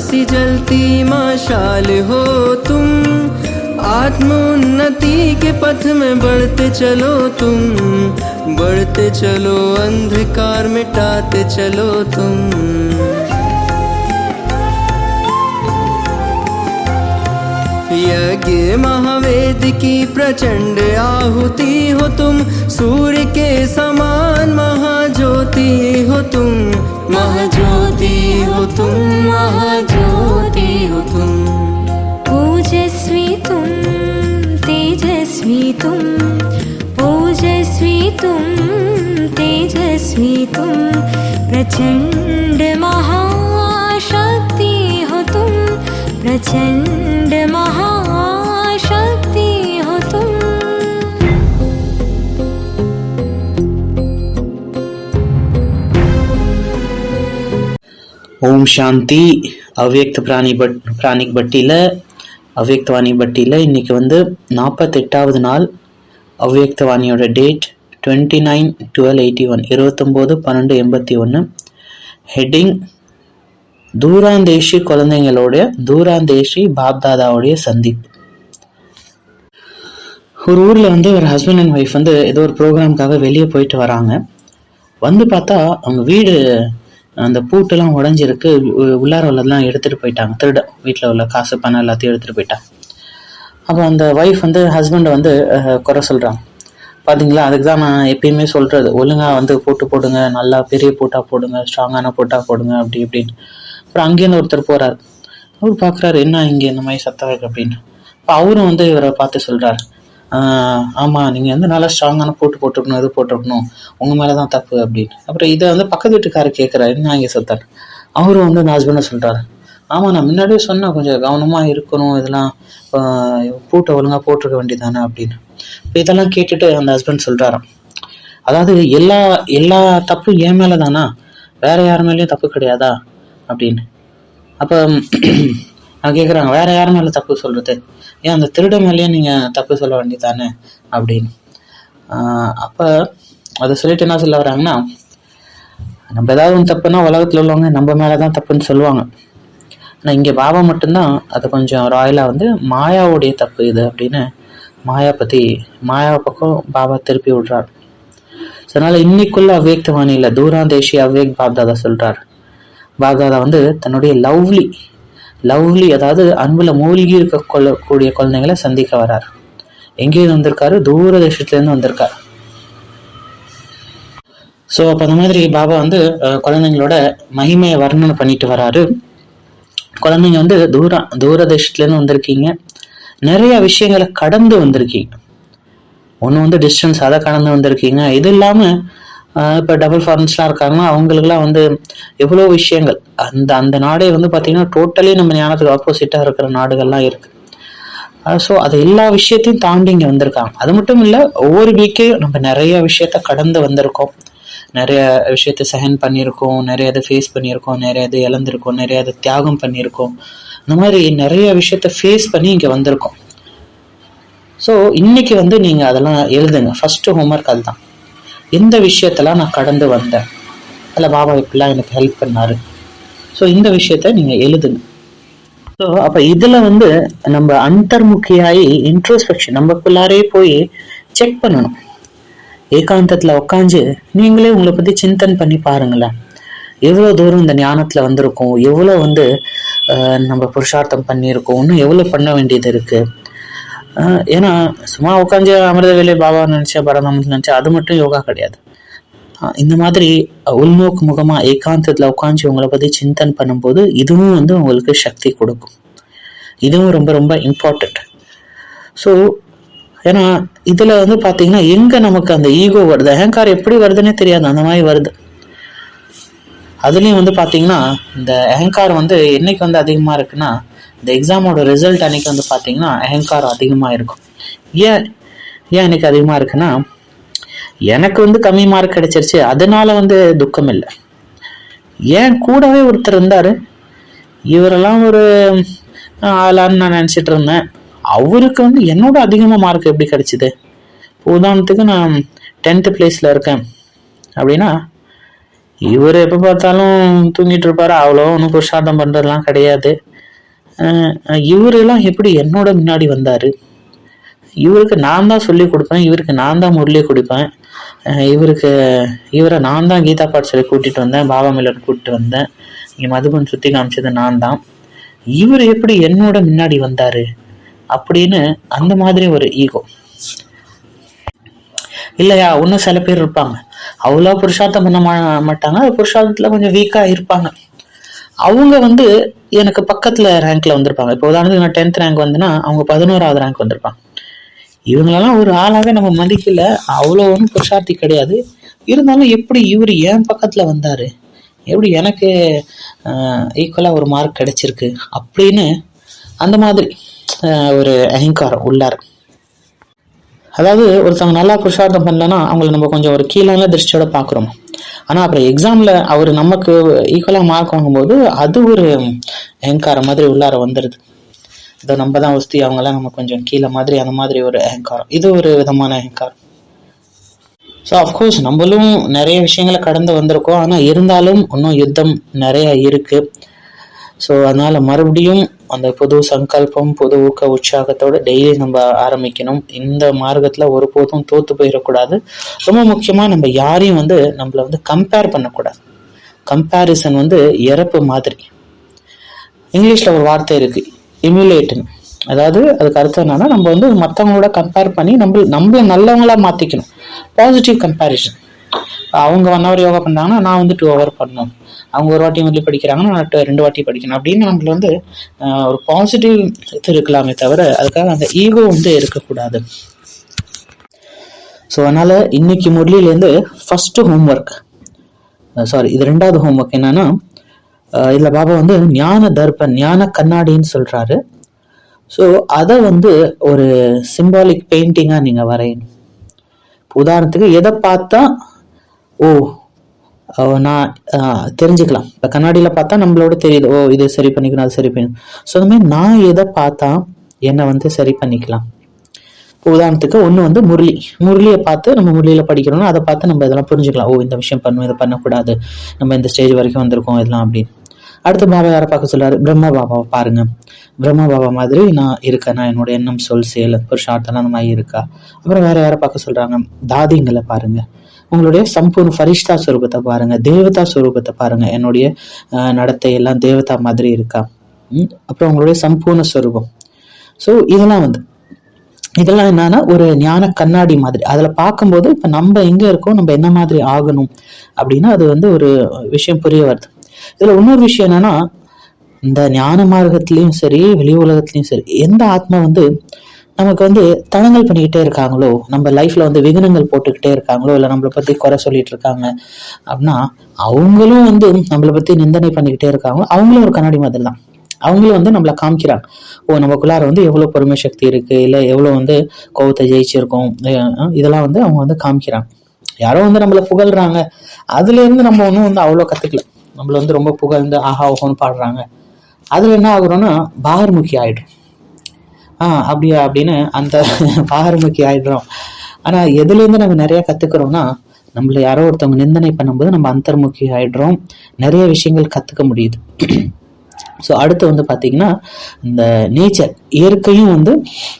सी जलती मशाल हो तुम। आत्मोन्नति के पथ में बढ़ते चलो तुम। बढ़ते चलो, अंधकार मिटाते चलो तुम। यज्ञ महावेद की प्रचंड आहुति हो तुम। सूर्य के समान महाज्योति हो तुम। महाज्योति हो तुम तुं हो तुम। ओजस्वी तुम तेजस्वी तुम। ओजस्वी तुम तेजस्वी तुम। प्रचण्ड महाशक्ति हो तुम प्रचण्ड महा ஓம் சாந்தி. அவ்யக்த பிராணி பட் பிராணிக் பட்டியில் அவ்யக்தவாணி பட்டியில் இன்றைக்கி வந்து நாற்பத்தெட்டாவது நாள். அவ்யக்தவாணியோட date twenty nine twelve eighty one இருபத்தொம்போது பன்னெண்டு எண்பத்தி ஒன்று ஹெட்டிங் தூராந்தேஷி குழந்தைங்களோட தூராந்தேஷி பாப்தாதாவுடைய சந்திப்பு. ஒரு ஊரில் வந்து ஒரு ஹஸ்பண்ட் அண்ட் ஒய்ஃப் வந்து ஏதோ ஒரு ப்ரோக்ராம்க்காக வெளியே போயிட்டு வராங்க. வந்து பார்த்தா அவங்க வீடு அந்த பூட்டெல்லாம் உடஞ்சிருக்கு உள்ளார உள்ளதெல்லாம் எடுத்துகிட்டு போயிட்டாங்க. திருட வீட்டில் உள்ள காசு பணம் எல்லாத்தையும் எடுத்துகிட்டு போயிட்டாங்க. அப்போ அந்த ஒய்ஃப் வந்து ஹஸ்பண்டை வந்து குறை சொல்கிறாங்க பார்த்தீங்களா அதுக்கு தான் நான் எப்பயுமே சொல்கிறது ஒழுங்காக வந்து போட்டு போடுங்க நல்லா பெரிய பூட்டாக போடுங்க ஸ்ட்ராங்கான பூட்டாக போடுங்க அப்படி இப்படின்னு. அப்புறம் அங்கேருந்து ஒருத்தர் போகிறார் அவர் பார்க்குறாரு என்ன இங்கே இந்த மாதிரி சத்தம் இருக்கு அப்படின்னு. இப்போ அவரும் வந்து இவரை பார்த்து சொல்கிறார் ஆமாம் நீங்கள் வந்து நல்லா ஸ்ட்ராங்கான போட்டு போட்டுருக்கணும் இது போட்டிருக்கணும். உங்கள் மேலே தான் தப்பு அப்படின்னு. அப்புறம் இதை வந்து பக்கத்து வீட்டுக்காரர் கேட்குறாரு நான் இங்கே சத்தம் அவரும் வந்து அந்த ஹஸ்பண்டை சொல்கிறாரு ஆமாம் நான் முன்னாடியே சொன்னேன் கொஞ்சம் கவனமாக இருக்கணும் இதெல்லாம் பூட்டை ஒழுங்காக போட்டிருக்க வேண்டியதானே அப்படின்னு. இப்போ இதெல்லாம் கேட்டுட்டு அந்த ஹஸ்பண்ட் சொல்கிறாராம் அதாவது எல்லா எல்லா தப்பும் என் மேலே தானா வேறு யார் மேலேயும் தப்பு கிடையாதா? அப்படின்னு. அப்போ நான் கேட்குறாங்க வேற யார் மேலே தப்பு சொல்கிறது ஏன் அந்த திருட மேலேயே நீங்கள் தப்பு சொல்ல வேண்டியதானே அப்படின்னு. அப்போ அதை சொல்லிட்டு என்ன சொல்ல வராங்கன்னா நம்ம ஏதாவது ஒன்று தப்புன்னா உலகத்தில் உள்ளவங்க நம்ம மேலே தான் தப்புன்னு சொல்லுவாங்க. ஆனால் இங்கே பாபா மட்டும்தான் அது கொஞ்சம் ராயலாக வந்து மாயாவுடைய தப்பு இது அப்படின்னு மாயா பற்றி மாயா பக்கம் பாபா திருப்பி விடுறார். ஸோ அதனால் இன்னைக்குள்ள அவ்வேக்த வாணியில் தூராந்தேஷி அவ்வேக் பாப்தாதா சொல்கிறார் பாப்தாதா வந்து தன்னுடைய லவ்லி லவ்லி அதாவது அன்பில் மூழ்கி இருக்க கொள்ளக்கூடிய குழந்தைங்களை சந்திக்க வரார். எங்கேருந்து வந்திருக்காரு? தூர தேசத்துலேருந்து வந்திருக்கார். ஸோ அப்போ அந்த மாதிரி பாபா வந்து குழந்தைங்களோட மகிமையை வர்ணனை பண்ணிட்டு வராரு. குழந்தைங்க வந்து தூரம் தூர தேசத்துலேருந்து வந்திருக்கீங்க. நிறைய விஷயங்களை கடந்து வந்திருக்கீங்க. ஒன்று வந்து டிஸ்டன்ஸ் அதை கடந்து வந்திருக்கீங்க. இது இல்லாமல் இப்போ டபுள் ஃபாரன்ஸ்லாம் இருக்காங்களோ அவங்களுக்குலாம் வந்து எவ்வளோ விஷயங்கள்? அந்த அந்த நாடே வந்து பார்த்திங்கன்னா டோட்டலி நம்ம ஞானத்துக்கு ஆப்போசிட்டாக இருக்கிற நாடுகள்லாம் இருக்குது ஸோ அது எல்லா விஷயத்தையும் தாண்டி இங்கே வந்திருக்காங்க. அது மட்டும் இல்லை ஒவ்வொரு வீக்கையும் நம்ம நிறைய விஷயத்த கடந்து வந்திருக்கோம். நிறைய விஷயத்த சஹன் பண்ணியிருக்கோம் நிறைய இதை ஃபேஸ் பண்ணியிருக்கோம் நிறைய இது இழந்திருக்கோம் நிறைய இதை தியாகம் பண்ணியிருக்கோம். இந்த மாதிரி நிறைய விஷயத்த ஃபேஸ் பண்ணி இங்கே வந்திருக்கோம். ஸோ இன்னைக்கு வந்து நீங்கள் அதெல்லாம் எழுதுங்க. ஃபஸ்ட்டு ஹோம்ஒர்க் அதுதான். இந்த விஷயத்தெல்லாம் நான் கடந்து வந்தேன். அதில் பாபா இப்படிலாம் எனக்கு ஹெல்ப் பண்ணாரு. ஸோ இந்த விஷயத்த நீங்கள் எழுதுங்க. ஸோ அப்போ இதில் வந்து நம்ம அந்தர்முகியாயி இன்ட்ரோஸ்பெக்ஷன் நமக்குள்ளாரே போய் செக் பண்ணணும். ஏகாந்தத்தில் உட்காந்து நீங்களே உங்களை பற்றி சிந்தன் பண்ணி பாருங்களேன். எவ்வளோ தூரம் இந்த ஞானத்தில் வந்திருக்கோம்? எவ்வளோ வந்து நம்ம புருஷார்த்தம் பண்ணியிருக்கோம்? இன்னும் எவ்வளோ பண்ண வேண்டியது இருக்குது ஏன்னா சும்மா உட்காந்து அமிர்த வேலை பாபா நினைச்சா பரதம் நினைச்சா அது மட்டும் யோகா கிடையாது இந்த மாதிரி உள்நோக்கு முகமாக ஏகாந்தத்தில் உட்காந்து உங்களை பற்றி சிந்தன் பண்ணும்போது இதுவும் வந்து உங்களுக்கு சக்தி கொடுக்கும் இதுவும் ரொம்ப ரொம்ப இம்பார்ட்டண்ட் ஸோ ஏன்னா இதில் வந்து பார்த்தீங்கன்னா எங்கே நமக்கு அந்த ஈகோ வருது அகங்காரம் எப்படி வருதுன்னே தெரியாது அந்த மாதிரி வருது அதுலேயும் வந்து பார்த்தீங்கன்னா இந்த அகங்காரம் வந்து என்னைக்கு வந்து அதிகமாக இருக்குன்னா இந்த எக்ஸாமோட ரிசல்ட் அன்னைக்கு வந்து பார்த்தீங்கன்னா அகங்காரம் அதிகமாக இருக்கும் ஏன் ஏன் அன்னைக்கு அதிகமாக இருக்குன்னா எனக்கு வந்து கம்மி மார்க் கிடைச்சிருச்சு. அதனால வந்து துக்கம் இல்லை ஏன் கூடவே ஒருத்தர் இருந்தார். இவரெல்லாம் ஒரு ஆளான்னு நான் நினச்சிட்டு இருந்தேன். அவருக்கு வந்து என்னோட அதிகமாக மார்க் எப்படி கிடைச்சிது? உதாரணத்துக்கு நான் டென்த்து பிளேஸில் இருக்கேன். அப்படின்னா இவர் எப்போ பார்த்தாலும் தூங்கிட்டு இருப்பாரு. அவ்வளோ ஒன்றும் புருஷார்த்தம் பண்ணுறதுலாம் கிடையாது. இவரெல்லாம் எப்படி என்னோட முன்னாடி வந்தாரு? இவருக்கு நான் தான் சொல்லி கொடுப்பேன் இவருக்கு நான் தான் முரளி கொடுப்பேன். இவருக்கு இவரை நான் தான் கீதா பாட் சொல்லி கூட்டிட்டு வந்தேன் பாபா மில்லர் கூட்டிட்டு வந்தேன். இங்கே மதுபன் சுத்தி காமிச்சது நான் தான். இவர் எப்படி என்னோட முன்னாடி வந்தாரு அப்படின்னு அந்த மாதிரி ஒரு ஈகோ இல்லையா இன்னும் சில பேர் இருப்பாங்க. அவ்வளோ புருஷார்த்தம் பண்ண மா- மாட்டாங்க. புருஷார்த்தத்தில் கொஞ்சம் வீக்காக இருப்பாங்க. அவங்க வந்து எனக்கு பக்கத்துல ரேங்க்ல வந்திருப்பாங்க. இப்போ உதாரணத்துக்கு நான் டென்த் ரேங்க் வந்தேன்னா அவங்க பதினோராவது ரேங்க் வந்திருப்பாங்க. இவங்களெல்லாம் ஒரு ஆளாவே நம்ம மதிக்கல. அவ்வளோ ஒன்றும் புருஷார்த்தி கிடையாது. இருந்தாலும் எப்படி இவர் என் பக்கத்துல வந்தாரு? எப்படி எனக்கு ஈக்குவலாக ஒரு மார்க் கிடைச்சிருக்கு? அப்படின்னு அந்த மாதிரி ஒரு அகங்காரம் உள்ளார். அதாவது ஒருத்தவங்க நல்லா புருஷார்த்தம் பண்ணலன்னா அவங்கள நம்ம கொஞ்சம் ஒரு கீழான திருஷ்டியோட பார்க்குறோம். ஆனால் அப்புறம் எக்ஸாமில் அவர் நமக்கு ஈக்குவலாக மார்க் வாங்கும்போது அது ஒரு அகங்காரம் மாதிரி உள்ளார வந்துடுது இதோ நம்ம தான் வஸ்தி அவங்கெல்லாம் நம்ம கொஞ்சம் கீழே மாதிரி அந்த மாதிரி ஒரு அகங்காரம் இது ஒரு விதமான அகங்காரம் ஸோ அஃப்கோர்ஸ் நம்மளும் நிறைய விஷயங்களை கடந்து வந்திருக்கோம். ஆனால் இருந்தாலும் இன்னும் யுத்தம் நிறைய இருக்கு. ஸோ அதனால மறுபடியும் அந்த புது சங்கல்பம் புது ஊக்க உற்சாகத்தோடு டெய்லி நம்ம ஆரம்பிக்கணும். இந்த மார்க்கத்தில் ஒருபோதும் தோற்று போயிடக்கூடாது. ரொம்ப முக்கியமாக நம்ம யாரையும் வந்து நம்மளை வந்து கம்பேர் பண்ணக்கூடாது. கம்பேரிசன் வந்து இறப்பு மாதிரி. இங்கிலீஷில் ஒரு வார்த்தை இருக்கு இம்யூலேட்டுன்னு அதாவது அதுக்கு அர்த்தம் என்னன்னா நம்ம வந்து மற்றவங்களோட கம்பேர் பண்ணி நம்ம நம்மள நல்லவங்களா மாற்றிக்கணும் பாசிட்டிவ் கம்பேரிசன் அவங்க ஒன் ஹவர் யோகா பண்ணாங்கன்னா நான் வந்து டூ ஹவர் பண்ணணும் அவங்க ஒரு வாட்டி வந்து படிக்கிறாங்கன்னா நான் ரெண்டு வாட்டி படிக்கணும் அப்படின்னு நம்மள வந்து ஒரு பாசிட்டிவ் இது இருக்கலாமே தவிர அதுக்காக அந்த ஈகோ வந்து இருக்கக்கூடாது. ஸோ அதனால இன்னைக்கு முரளிலேருந்து ஹோம் ஹோம்ஒர்க் சாரி இது ரெண்டாவது ஹோம்ஒர்க் என்னன்னா இதில் பாபா வந்து ஞான தர்பன் ஞான கண்ணாடின்னு சொல்கிறாரு ஸோ அதை வந்து ஒரு சிம்பாலிக் பெயிண்டிங்காக நீங்கள் வரையணும். உதாரணத்துக்கு எதை பார்த்தா ஓ நான் தெரிஞ்சுக்கலாம். இப்போ கண்ணாடியில் பார்த்தா நம்மளோட தெரியுது. ஓ இது சரி பண்ணிக்கணும் அது சரி பண்ணிக்கணும். ஸோ அந்த மாதிரி நான் எதை பார்த்தா என்னை வந்து சரி பண்ணிக்கலாம்? இப்போ உதாரணத்துக்கு ஒன்று வந்து முரளி. முரளியை பார்த்து நம்ம முரளியில் படிக்கிறோம்னா அதை பார்த்து நம்ம இதெல்லாம் புரிஞ்சுக்கலாம். ஓ இந்த விஷயம் பண்ணும் இதை பண்ணக்கூடாது. நம்ம இந்த ஸ்டேஜ் வரைக்கும் வந்திருக்கோம் இதெல்லாம் அப்படின்னு. அடுத்து பாபா யாரை பார்க்க சொல்றாரு? பிரம்ம பாபாவை பாருங்க. பிரம்ம பாபா மாதிரி நான் இருக்கேனா. என்னோட எண்ணம் சொல் செயல் புருஷார்த்தம் அந்த மாதிரி இருக்கா? அப்புறம் வேற யாரை பார்க்க சொல்றாங்க? தாதிங்களை பாருங்க. உங்களுடைய சம்பூர்ண ஃபரிஷ்தா ஸ்வரூபத்தை பாருங்க தேவதா சுரூபத்தை பாருங்க. என்னுடைய நடத்தை எல்லாம் தேவதா மாதிரி இருக்கா? அப்புறம் உங்களுடைய சம்பூர்ண சுரூபம். ஸோ இதெல்லாம் வந்து இதெல்லாம் என்னன்னா ஒரு ஞான கண்ணாடி மாதிரி. அதுல பார்க்கும்போது இப்ப நம்ம எங்க இருக்கோம் நம்ம என்ன மாதிரி ஆகணும் அப்படின்னா அது வந்து ஒரு விஷயம் புரிய வருது. இதுல இன்னொரு விஷயம் என்னன்னா இந்த ஞான மார்க்கத்திலயும் சரி வெளி உலகத்துலேயும் சரி எந்த ஆத்மா வந்து நமக்கு வந்து தளங்கள் பண்ணிக்கிட்டே இருக்காங்களோ? நம்ம லைஃப்பில் வந்து விகனங்கள் போட்டுக்கிட்டே இருக்காங்களோ? இல்லை நம்மளை பற்றி குறை சொல்லிட்டு இருக்காங்க அப்படின்னா அவங்களும் வந்து நம்மளை பற்றி நிந்தனை பண்ணிக்கிட்டே இருக்காங்களோ அவங்களும் ஒரு கண்ணாடி மாதிரி தான். அவங்களும் வந்து நம்மளை காமிக்கிறாங்க. ஓ நமக்குள்ளார வந்து எவ்வளோ பொறுமை சக்தி இருக்குது இல்லை எவ்வளோ வந்து கோவத்தை ஜெயிச்சிருக்கோம்? இதெல்லாம் வந்து அவங்க வந்து காமிக்கிறாங்க. யாரோ வந்து நம்மளை புகழ்றாங்க. அதுலேருந்து நம்ம ஒன்றும் வந்து அவ்வளோ கற்றுக்கல நம்மள வந்து ரொம்ப புகழ்ந்து ஆஹா ஓஹோன்னு பாடுறாங்க. அதில் என்ன ஆகுறோன்னா பாகர்முகி ஆயிடும். ஆ அப்படியா அப்படின்னு அந்த பாகர்முகி ஆயிடுறோம். ஆனா எதுலேருந்து நம்ம நிறைய கத்துக்கிறோம்னா நம்மள யாரோ ஒருத்தவங்க நிந்தனை பண்ணும்போது நம்ம அந்தர்முகி ஆயிடுறோம். நிறைய விஷயங்கள் கத்துக்க முடியுது. ஸோ அடுத்து வந்து பார்த்தீங்கன்னா இந்த நேச்சர் இயற்கையும் வந்து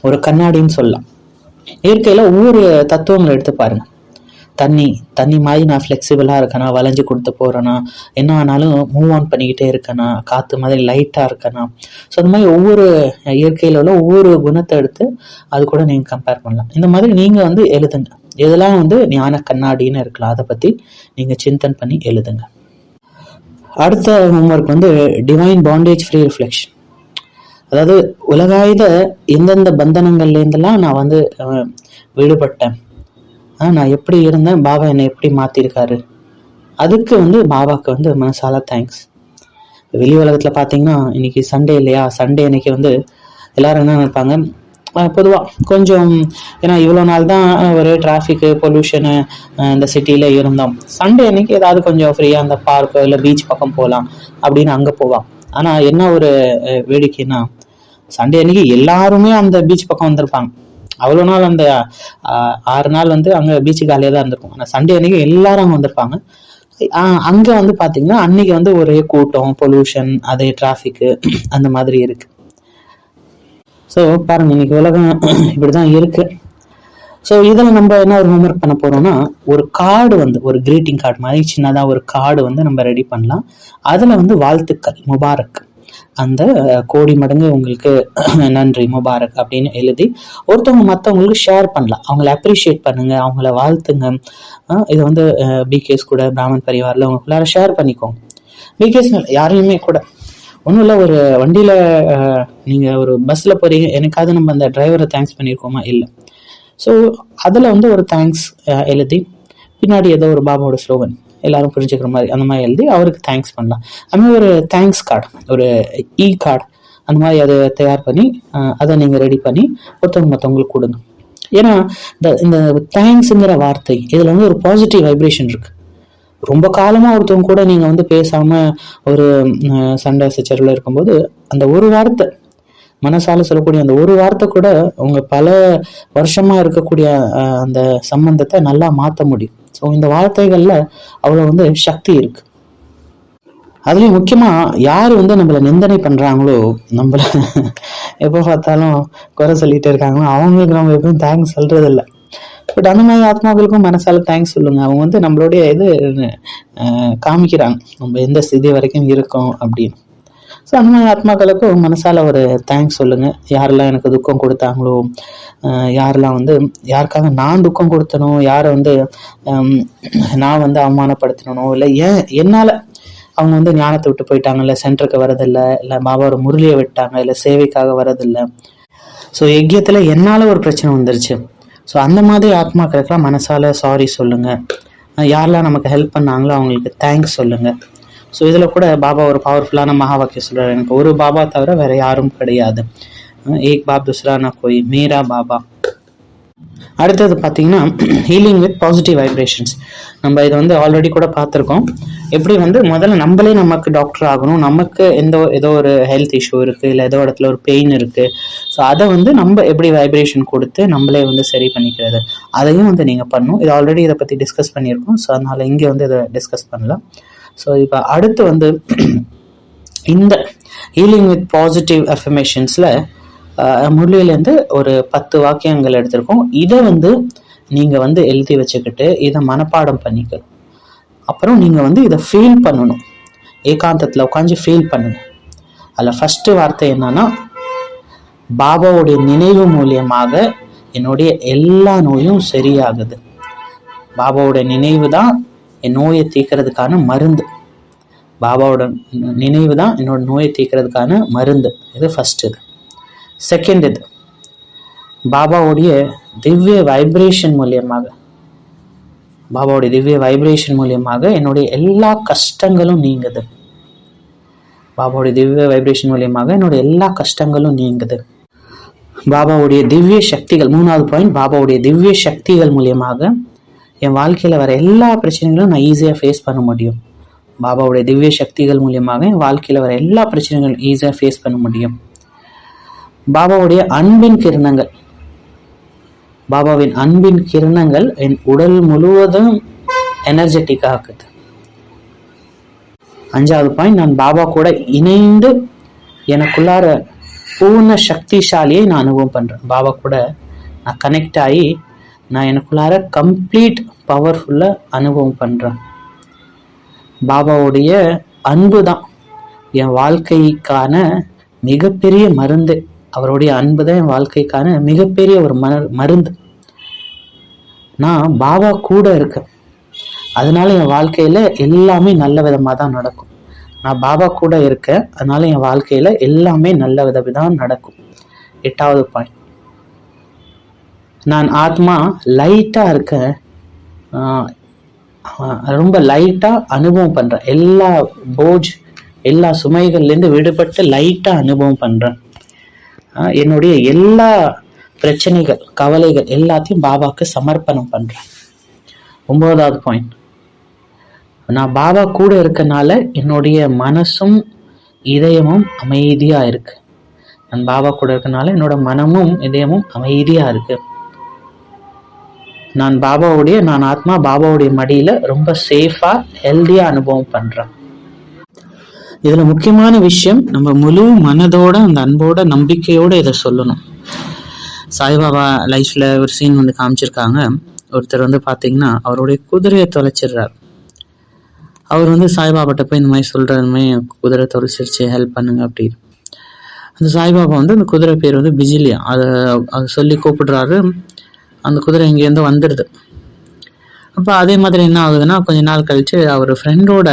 ஒரு கண்ணாடின்னு சொல்லலாம். இயற்கையில் ஒவ்வொரு தத்துவங்களை எடுத்து பாருங்க. தண்ணி தண்ணி மாதிரி நான் ஃப்ளெக்சிபிளாக இருக்கேனா வளைஞ்சு கொடுத்து போகிறேனா என்ன ஆனாலும் மூவ் ஆன் பண்ணிக்கிட்டே இருக்கேனா காற்று மாதிரி லைட்டாக இருக்கேனா. ஸோ அந்த மாதிரி ஒவ்வொரு இயற்கையில் உள்ள ஒவ்வொரு குணத்தை எடுத்து அது கூட நீங்கள் கம்பேர் பண்ணலாம். இந்த மாதிரி நீங்கள் வந்து எழுதுங்க. இதெல்லாம் வந்து ஞான கண்ணாடின்னு இருக்கலாம் அதை பற்றி நீங்கள் சிந்தன் பண்ணி எழுதுங்க. அடுத்த ஹோம்ஒர்க் வந்து டிவைன் பாண்டேஜ் ஃப்ரீ ரிஃப்ளெக்ஷன் அதாவது உலகாயுத எந்தெந்த பந்தனங்கள்லேருந்தெல்லாம் நான் வந்து விடுபட்டேன். நான் எப்படி இருந்தேன்? பாபா என்னை எப்படி மாற்றிருக்காரு அதுக்கு வந்து பாபாவுக்கு வந்து மனசால தேங்க்ஸ் வெளி உலகத்தில் பார்த்தீங்கன்னா இன்னைக்கு சண்டே இல்லையா? சண்டே அன்னைக்கு வந்து எல்லாரும் என்ன நினைப்பாங்க? பொதுவாக கொஞ்சம் ஏன்னா இவ்வளோ நாள் தான் ஒரே டிராஃபிக்கு பொல்யூஷனு இந்த சிட்டியில் இருந்தோம். சண்டே அன்னைக்கு ஏதாவது கொஞ்சம் ஃப்ரீயாக அந்த பார்க்கோ இல்லை பீச் பக்கம் போகலாம் அப்படின்னு அங்கே போவான். ஆனால் என்ன ஒரு வேடிக்கைன்னா சண்டே அன்னைக்கு எல்லாருமே அந்த பீச் பக்கம் வந்திருப்பாங்க. அவ்வளோ நாள் அந்த ஆறு நாள் வந்து அங்கே பீச்சு காலையில் தான் இருந்திருக்கும். ஆனால் சண்டே அன்னைக்கு எல்லாரும் அங்கே வந்திருப்பாங்க. அங்கே வந்து பார்த்திங்கன்னா அன்னைக்கு வந்து ஒரே கூட்டம் பொல்யூஷன் அதே டிராஃபிக்கு அந்த மாதிரி இருக்கு. ஸோ பாருங்க இன்னைக்கு உலகம் இப்படி தான் இருக்கு. ஸோ இதில் நம்ம என்ன ஒரு ஹோம்ஒர்க் பண்ண போகிறோம்னா ஒரு கார்டு வந்து ஒரு க்ரீட்டிங் கார்டு மாதிரி சின்னதாக ஒரு கார்டு வந்து நம்ம ரெடி பண்ணலாம். அதில் வந்து வாழ்த்துக்கள் முபாரக். அந்த கோடி மடங்கு உங்களுக்கு நன்றி முபாரக் அப்படின்னு எழுதி ஒருத்தவங்க மற்றவங்களுக்கு ஷேர் பண்ணலாம். அவங்கள அப்ரிஷியேட் பண்ணுங்க அவங்கள வாழ்த்துங்க. இதை வந்து பிகேஸ் கூட பிராமன் பரிவாரில் உங்களுக்குள்ளார ஷேர் பண்ணிக்கோங்க. பிகேஸ் யாரையுமே கூட ஒன்றும் இல்லை ஒரு வண்டியில் நீங்கள் ஒரு பஸ்ஸில் போகிறீங்க எனக்காவது நம்ம அந்த டிரைவரை தேங்க்ஸ் பண்ணியிருக்கோமா இல்லை. ஸோ அதில் வந்து ஒரு தேங்க்ஸ் எழுதி பின்னாடி ஏதோ ஒரு பாபாவோட ஸ்லோகன் எல்லாரும் புரிஞ்சுக்கிற மாதிரி அந்த மாதிரி எழுதி அவருக்கு தேங்க்ஸ் பண்ணலாம். அது மாதிரி ஒரு தேங்க்ஸ் கார்டு ஒரு இ கார்டு அந்த மாதிரி அதை தயார் பண்ணி அதை நீங்கள் ரெடி பண்ணி ஒருத்தவங்க மற்றவங்களுக்கு கொடுங்க. ஏன்னா இந்த இந்த தேங்க்ஸுங்கிற வார்த்தை இதில் வந்து ஒரு பாசிட்டிவ் வைப்ரேஷன் இருக்குது ரொம்ப காலமாக ஒருத்தவங்க கூட நீங்கள் வந்து பேசாமல் ஒரு சண்டை சச்சரவில் இருக்கும்போது அந்த ஒரு வார்த்தை மனசால சொல்லக்கூடிய அந்த ஒரு வார்த்தை கூட உங்கள் பல வருஷமாக இருக்கக்கூடிய அந்த சம்பந்தத்தை நல்லா மாற்ற முடியும். ஸோ இந்த வார்த்தைகள்ல அவ்வளோ வந்து சக்தி இருக்கு. அதுலயும் முக்கியமா யார் வந்து நம்மளை நிந்தனை பண்றாங்களோ நம்மள எப்போ பார்த்தாலும் குறை சொல்லிகிட்டே இருக்காங்களோ அவங்களுக்கு நம்ம எப்பவும் தேங்க்ஸ் சொல்றது இல்ல பட் அந்த மாதிரி ஆத்மாக்களுக்கும் மனசால தேங்க்ஸ் சொல்லுங்க. அவங்க வந்து நம்மளுடைய இது அஹ், காமிக்கிறாங்க. நம்ம எந்த ஸ்திதி வரைக்கும் இருக்கோம் அப்படின்னு. ஸோ அந்த மாதிரி ஆத்மாக்களுக்கு மனசால ஒரு தேங்க்ஸ் சொல்லுங்கள் யாரெல்லாம் எனக்கு துக்கம் கொடுத்தாங்களோ யாரெல்லாம் வந்து யாருக்காக நான் துக்கம் கொடுத்தனோ யாரை வந்து நான் வந்து அவமானப்படுத்தணும் இல்லை ஏன் என்னால் அவங்க வந்து ஞானத்தை விட்டு போயிட்டாங்க இல்லை சென்டருக்கு வரதில்லை இல்லை பாபாவோட முரளியை விட்டாங்க இல்லை சேவைக்காக வரதில்லை ஸோ எக்யத்தில் என்னால் ஒரு பிரச்சனை வந்துருச்சு. ஸோ அந்த மாதிரி ஆத்மாக்களுக்கெல்லாம் மனசால் சாரி சொல்லுங்கள் யாரெல்லாம் நமக்கு ஹெல்ப் பண்ணாங்களோ அவங்களுக்கு தேங்க்ஸ் சொல்லுங்கள் ஸோ இதில் கூட பாபா ஒரு பவர்ஃபுல்லான மகா வாக்கியம் சொல்கிறார் எனக்கு ஒரு பாபா தவிர வேற யாரும் கிடையாது. ஏக் பாப் துஸ்ரானா கோய் மேரா பாபா. அடுத்தது பார்த்தீங்கன்னா ஹீலிங் வித் பாசிட்டிவ் வைப்ரேஷன்ஸ் நம்ம இதை வந்து ஆல்ரெடி கூட பார்த்துருக்கோம். எப்படி வந்து முதல்ல நம்மளே நமக்கு டாக்டர் ஆகணும். நமக்கு எந்த ஒரு- ஏதோ ஒரு ஹெல்த் இஷ்யூ இருக்குது இல்லை ஏதோ இடத்துல ஒரு பெயின் இருக்குது ஸோ அதை வந்து நம்ம எப்படி வைப்ரேஷன் கொடுத்து நம்மளே வந்து சரி பண்ணிக்கிறது? அதையும் வந்து நீங்கள் பண்ணணும். இது ஆல்ரெடி இதை பற்றி டிஸ்கஸ் பண்ணியிருக்கோம். ஸோ அதனால் இங்கே வந்து இதை டிஸ்கஸ் பண்ணலாம். ஸோ இப்போ அடுத்து வந்து இந்த ஹீலிங் வித் பாசிட்டிவ் அஃபர்மேஷன்ஸில் முரளியிலேருந்து ஒரு பத்து வாக்கியங்கள் எடுத்திருக்கோம். இதை வந்து நீங்கள் வந்து எழுதி வச்சுக்கிட்டு இதை மனப்பாடம் பண்ணிக்கணும். அப்புறம் நீங்கள் வந்து இதை ஃபீல் பண்ணணும். ஏகாந்தத்தில் உட்காந்து ஃபீல் பண்ணணும் அதில் ஃபஸ்ட்டு வார்த்தை என்னன்னா பாபாவுடைய நினைவு மூலியமாக என்னுடைய எல்லா நோயும் சரியாகுது. பாபாவுடைய நினைவு தான் என் நோயை தீர்க்கறதுக்கான மருந்து. பாபாவோட நினைவு தான் என்னோட நோயை தீர்க்கறதுக்கான மருந்து. இது ஃபஸ்ட் இது. செகண்ட் இது. பாபாவுடைய திவ்ய வைப்ரேஷன் மூலியமாக பாபாவுடைய திவ்ய வைப்ரேஷன் மூலியமாக என்னுடைய எல்லா கஷ்டங்களும் நீங்குது. பாபாவுடைய திவ்ய வைப்ரேஷன் மூலியமாக என்னுடைய எல்லா கஷ்டங்களும் நீங்குது. பாபாவுடைய திவ்ய சக்திகள் மூணாவது பாயிண்ட் பாபாவுடைய திவ்ய சக்திகள் மூலியமாக என் வாழ்க்கையில் வர எல்லா பிரச்சனைகளும் நான் ஈஸியாக ஃபேஸ் பண்ண முடியும். பாபாவுடைய திவ்ய சக்திகள் மூலியமாக என் வாழ்க்கையில் வர எல்லா பிரச்சனைகளும் ஈஸியாக ஃபேஸ் பண்ண முடியும். பாபாவுடைய அன்பின் கிரணங்கள். பாபாவின் அன்பின் கிரணங்கள் என் உடல் முழுவதும் எனர்ஜெட்டிக்காக ஆக்குது. அஞ்சாவது பாயிண்ட் நான் பாபா கூட இணைந்து எனக்குள்ளார பூர்ண சக்திசாலியை நான் அனுபவம் பண்றேன். பாபா கூட நான் கனெக்ட் ஆகி நான் எனக்குள்ளார கம்ப்ளீட் பவர்ஃபுல்லாக அனுபவம் பண்ணுறேன் பாபாவுடைய அன்பு தான் என் வாழ்க்கைக்கான மிகப்பெரிய மருந்து. அவருடைய அன்பு தான் என் வாழ்க்கைக்கான மிகப்பெரிய ஒரு மருந்து. நான் பாபா கூட இருக்கேன். அதனால என் வாழ்க்கையில் எல்லாமே நல்ல விதமாக தான் நடக்கும். நான் பாபா கூட இருக்கேன். அதனால என் வாழ்க்கையில் எல்லாமே நல்ல விதமாக தான் நடக்கும். எட்டாவது பாயிண்ட் நான் ஆத்மா லைட்டாக இருக்கேன் ரொம்ப லைட்டாக அனுபவம் பண்ணுறேன் எல்லா போஜ் எல்லா சுமைகள்லேருந்து விடுபட்டு லைட்டாக அனுபவம் பண்ணுறேன் என்னுடைய எல்லா பிரச்சனைகள் கவலைகள் எல்லாத்தையும் பாபாவுக்கு சமர்ப்பணம் பண்ணுறேன் ஒம்பதாவது பாயிண்ட் நான் பாபா கூட இருக்கனால என்னுடைய மனசும் இதயமும் அமைதியாக இருக்கு. நான் பாபா கூட இருக்கனால என்னோட மனமும் இதயமும் அமைதியாக இருக்குது நான் பாபாவுடைய நான் ஆத்மா பாபாவுடைய மடியில ரொம்ப சேஃபா ஹெல்தியா அனுபவம் பண்றேன். இதுல முக்கியமான விஷயம் நம்ம முழு மனதோட அந்த அன்போட நம்பிக்கையோட இதை சொல்லணும். சாய்பாபா லைஃப்ல ஒரு சீன் வந்து காமிச்சிருக்காங்க. ஒருத்தர் வந்து பாத்தீங்கன்னா அவருடைய குதிரையை தொலைச்சிடுறாரு. அவர் வந்து சாய்பாபாட்ட போய் இந்த மாதிரி சொல்றாரு குதிரை தொலைச்சிருச்சு ஹெல்ப் பண்ணுங்க அப்படின்னு. அந்த சாய்பாபா வந்து அந்த குதிரை பேர் வந்து பிஜிலியா. அதை அதை சொல்லி கூப்பிடுறாரு. அந்த குதிரை இங்கேருந்து வந்துடுது. அப்போ அதே மாதிரி என்ன ஆகுதுன்னா கொஞ்ச நாள் கழித்து அவர் ஃப்ரெண்டோட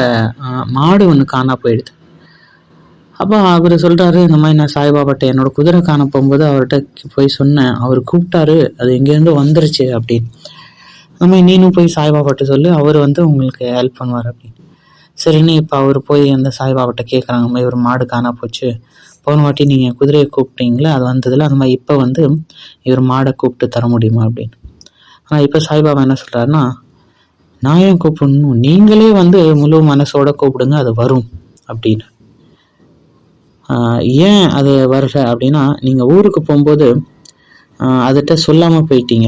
மாடு ஒன்று காணா போயிடுது. அப்போ அவர் சொல்கிறாரு இந்த மாதிரி நான் சாய்பாபாட்ட என்னோட குதிரை காண போகும்போது அவர்கிட்ட போய் சொன்னேன். அவர் கூப்பிட்டாரு அது எங்கேருந்து வந்துருச்சு அப்படின்னு. அந்த மாதிரி நீனும் போய் சாய்பாபாட்ட சொல்லி அவர் வந்து உங்களுக்கு ஹெல்ப் பண்ணுவார் அப்படின்னு. சரின்னு இப்போ அவர் போய் அந்த சாய்பாபாட்ட கேட்குறாங்க மாதிரி ஒரு மாடு காணா போச்சு. போன வாட்டி நீங்கள் குதிரையை கூப்பிட்டீங்களே அது வந்ததில் அந்த மாதிரி இப்போ வந்து இவர் மாடை கூப்பிட்டு தர முடியுமா அப்படின்னு. ஆனால் இப்போ சாய்பாபா என்ன சொல்கிறாருன்னா நான் ஏன் கூப்பிடணும்? நீங்களே வந்து முழு மனசோட கூப்பிடுங்க அது வரும் அப்படின்னு. ஏன் அது வரல அப்படின்னா நீங்கள் ஊருக்கு போகும்போது அதுகிட்ட சொல்லாமல் போயிட்டீங்க.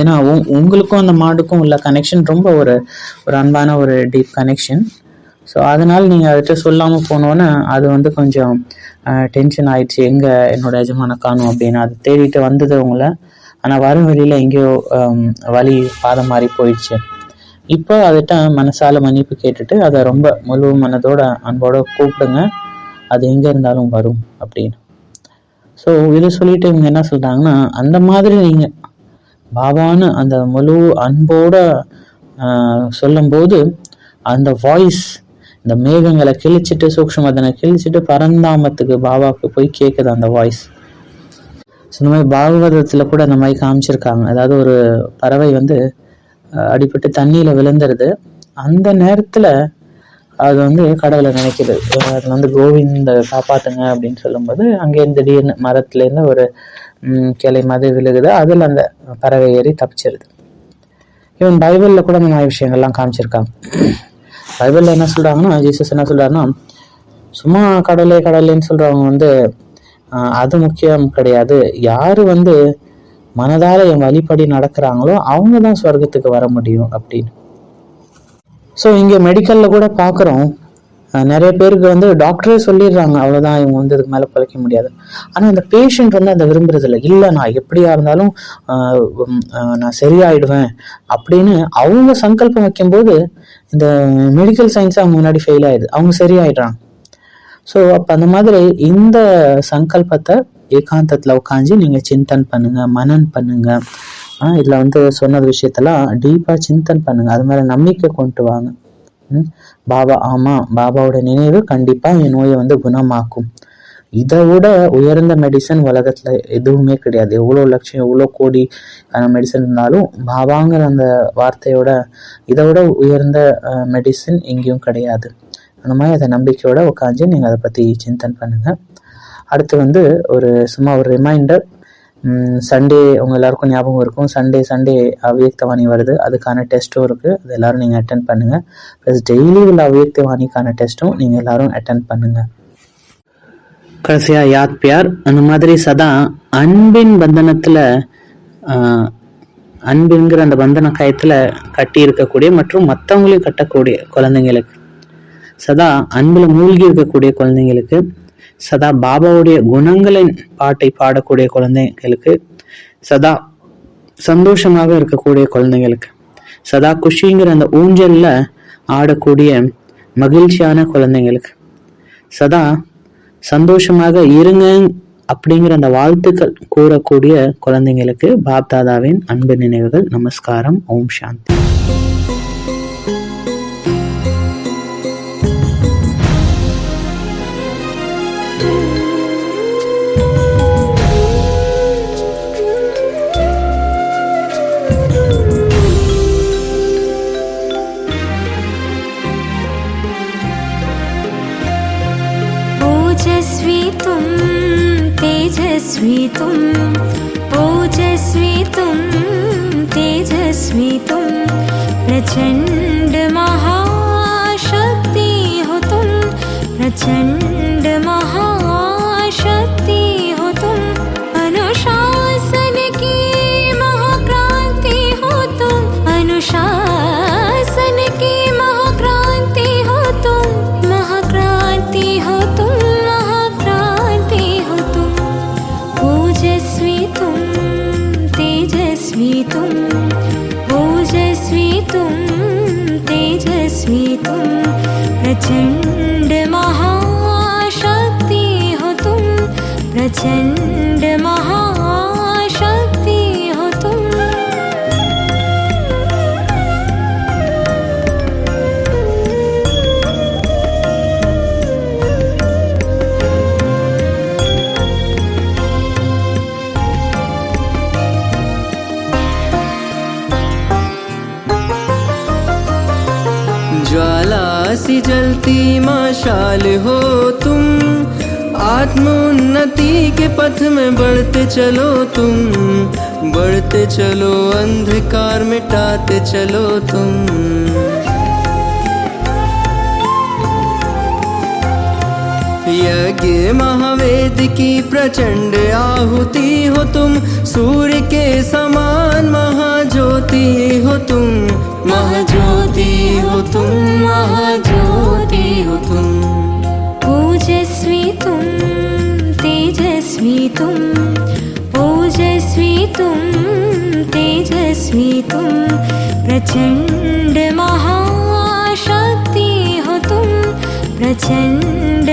ஏன்னா உ- உங்களுக்கும் அந்த மாடுக்கும் உள்ள கனெக்ஷன் ரொம்ப ஒரு ஒரு அன்பான ஒரு டீப் கனெக்ஷன் ஸோ அதனால் நீங்கள் அதுகிட்ட சொல்லாமல் போனோன்னே அது வந்து கொஞ்சம் டென்ஷன் ஆயிடுச்சு. எங்கே என்னோட எஜமான காணும் அப்படின்னு. அது தேடிட்டு வந்தது உங்களை. ஆனால் வரும் வழியில் எங்கேயோ வழி பாதம் மாறி போயிடுச்சு. இப்போ அதுகிட்ட மனசால் மன்னிப்பு கேட்டுட்டு அதை ரொம்ப முழு மனதோட அன்போட கூப்பிடுங்க. அது எங்கே இருந்தாலும் வரும் அப்படின்னு. ஸோ இதை சொல்லிட்டு இவங்க என்ன சொல்கிறாங்கன்னா அந்த மாதிரி நீங்கள் பாபான்னு அந்த முழு அன்போட சொல்லும்போது அந்த வாய்ஸ் இந்த மேகங்களை கிழிச்சிட்டு சூக்ஷ்மதனை கிழிச்சிட்டு பரந்தாமத்துக்கு பாபாவுக்கு போய் கேட்குது அந்த வாய்ஸ் ஸோ இந்த மாதிரி பாகவதத்தில் கூட அந்த மாதிரி காமிச்சிருக்காங்க. அதாவது ஒரு பறவை வந்து அடிபட்டு தண்ணியில் விழுந்துருது. அந்த நேரத்தில் அது வந்து கடவுளை நினைக்குது. அது வந்து கோவிந்த காப்பாத்துங்க அப்படின்னு சொல்லும்போது அங்கேருந்து திடீர்னு மரத்துலேருந்து ஒரு கிளை மாதிரி விழுகுது. அதில் அந்த பறவை ஏறி தப்பிச்சிருது. இவன் பைபிளில் கூட இந்த மாதிரி விஷயங்கள்லாம் காமிச்சிருக்காங்க. பைபிளில் என்ன சொல்றாங்கன்னா ஜீசஸ் என்ன சொல்றாருன்னா சும்மா கடலே கடலேன்னு சொல்றவங்க வந்து அது முக்கியம் கிடையாது. யாரு வந்து மனதால என் வழிப்படி நடக்கிறாங்களோ அவங்க தான் சொர்க்கத்துக்கு வர முடியும் அப்படின்னு. ஸோ இங்கே மெடிக்கலில் கூட பார்க்குறோம் நிறைய பேருக்கு வந்து டாக்டரே சொல்லிடுறாங்க அவ்வளோதான் இவங்க வந்து இதுக்கு மேலே பிழைக்க முடியாது. ஆனால் அந்த பேஷண்ட் வந்து அதை விரும்புறது இல்லை இல்லை நான் எப்படியா இருந்தாலும் நான் சரியாயிடுவேன் அப்படின்னு அவங்க சங்கல்பம் வைக்கும்போது இந்த மெடிக்கல் சயின்ஸ் அவங்க முன்னாடி ஃபெயில் ஆயிடுது. அவங்க சரியாயிடுறாங்க. ஸோ அப்போ அந்த மாதிரி இந்த சங்கல்பத்தை ஏகாந்தத்தில் உட்காந்து நீங்கள் சிந்தன் பண்ணுங்கள் மனன் பண்ணுங்கள் இதில் வந்து சொன்னது விஷயத்தெல்லாம் டீப்பாக சிந்தன் பண்ணுங்கள் அது மேலே நம்பிக்கை கொண்டு வாங்க. பாபா ஆமாம் பாபாவோட நினைவு கண்டிப்பாக என் நோயை வந்து குணமாக்கும். இதை விட உயர்ந்த மெடிசன் உலகத்தில் எதுவுமே கிடையாது. எவ்வளோ லட்சம் எவ்வளோ கோடி மெடிசன் இருந்தாலும் பாபாங்கிற அந்த வார்த்தையோட இதை விட உயர்ந்த மெடிசன் எங்கேயும் கிடையாது. அந்த மாதிரி அதை நம்பிக்கையோட உட்காந்து நீங்கள் அதை பற்றி சிந்தன் பண்ணுங்கள் அடுத்து வந்து ஒரு சும்மா ஒரு ரிமைண்டர் சண்டே உங்கள் எல்லாருக்கும் ஞாபகம் இருக்கும். சண்டே சண்டே அவியக்தவாணி வருது. அதுக்கான டெஸ்ட்டும் இருக்குது அது எல்லாரும் நீங்கள் அட்டன் பண்ணுங்கள் ப்ளஸ் டெய்லி உள்ள அவ்யக்தவாணிக்கான டெஸ்ட்டும் நீங்கள் எல்லோரும் அட்டன் பண்ணுங்கள் கடைசியா யாத் பியார் அந்த மாதிரி சதா அன்பின் பந்தனத்துல அன்புங்கிற அந்த பந்தன காயத்தில் கட்டி இருக்கக்கூடிய மற்றும் மற்றவங்களையும் கட்டக்கூடிய குழந்தைங்களுக்கு. சதா அன்புல மூழ்கி இருக்கக்கூடிய குழந்தைங்களுக்கு சதா பாபாவுடைய குணங்களின் பாட்டை பாடக்கூடிய குழந்தைகளுக்கு சதா சந்தோஷமாக இருக்கக்கூடிய குழந்தைங்களுக்கு சதா குஷிங்கிற அந்த ஊஞ்சல்ல ஆடக்கூடிய மகிழ்ச்சியான குழந்தைங்களுக்கு சதா சந்தோஷமாக இருங்க அப்படிங்கிற அந்த வாழ்த்துக்கள் கூறக்கூடிய குழந்தைங்களுக்கு பாப்தாதாவின் அன்பு நினைவுகள் நமஸ்காரம் ஓம் சாந்தி. त्वं तेजस्वी तु ओजस्वी त्वं तेजस्वी त्वं प्रचण्ड महाशक्ति होतुं प्रचण्ड महाशक्ति होतुम् प्रचंड महाशक्ति हो तुम ज्वाला सी जलती मशाल हो तुम आत्मोन्नति के पथ में बढ़ते चलो तुम, बढ़ते चलो, अंधकार मिटाते चलो तुम। यज्ञ महावेद की प्रचंड आहुति हो तुम, सूर्य के समान महाज्योति हो तुम, महाज्योति हो तुम, महाज्योति तेजस्वीतुं ओजस्वीतुं तेजस्वीतुं प्रचण्डमहाशक्ति प्रचण्ड महाशक्ति होतुं प्रचण्ड